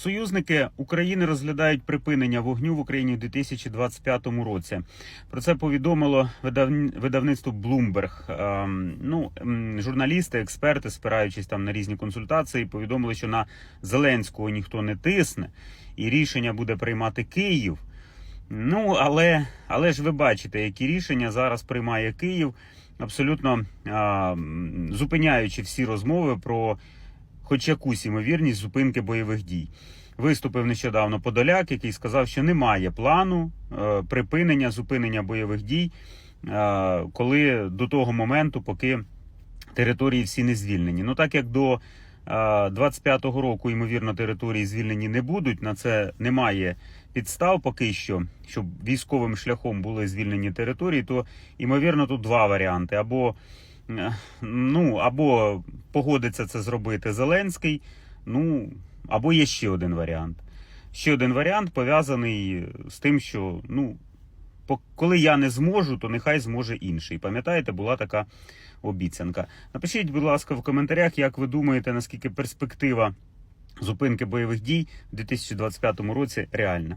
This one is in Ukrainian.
Союзники України розглядають припинення вогню в Україні у 2025 році. Про це повідомило видавництво Bloomberg. Ем, Ну, ем, журналісти, експерти, спираючись там на різні консультації, повідомили, що на Зеленського ніхто не тисне, і рішення буде приймати Київ. Ну, але, але ж ви бачите, які рішення зараз приймає Київ, абсолютно а, зупиняючи всі розмови про хоч якусь імовірність зупинки бойових дій. Виступив нещодавно Подоляк, який сказав, що немає плану е, припинення зупинення бойових дій, е, коли до того моменту, поки території всі не звільнені. Ну так як до е, 25-го року, ймовірно, території звільнені не будуть. На це немає підстав поки що, щоб військовим шляхом були звільнені території, то ймовірно тут два варіанти: або е, ну або погодиться це зробити Зеленський, ну або є ще один варіант. Ще один варіант пов'язаний з тим, що ну. Коли я не зможу, то нехай зможе інший. Пам'ятаєте, була така обіцянка. Напишіть, будь ласка, в коментарях, як ви думаєте, наскільки перспектива зупинки бойових дій у 2025 році реальна.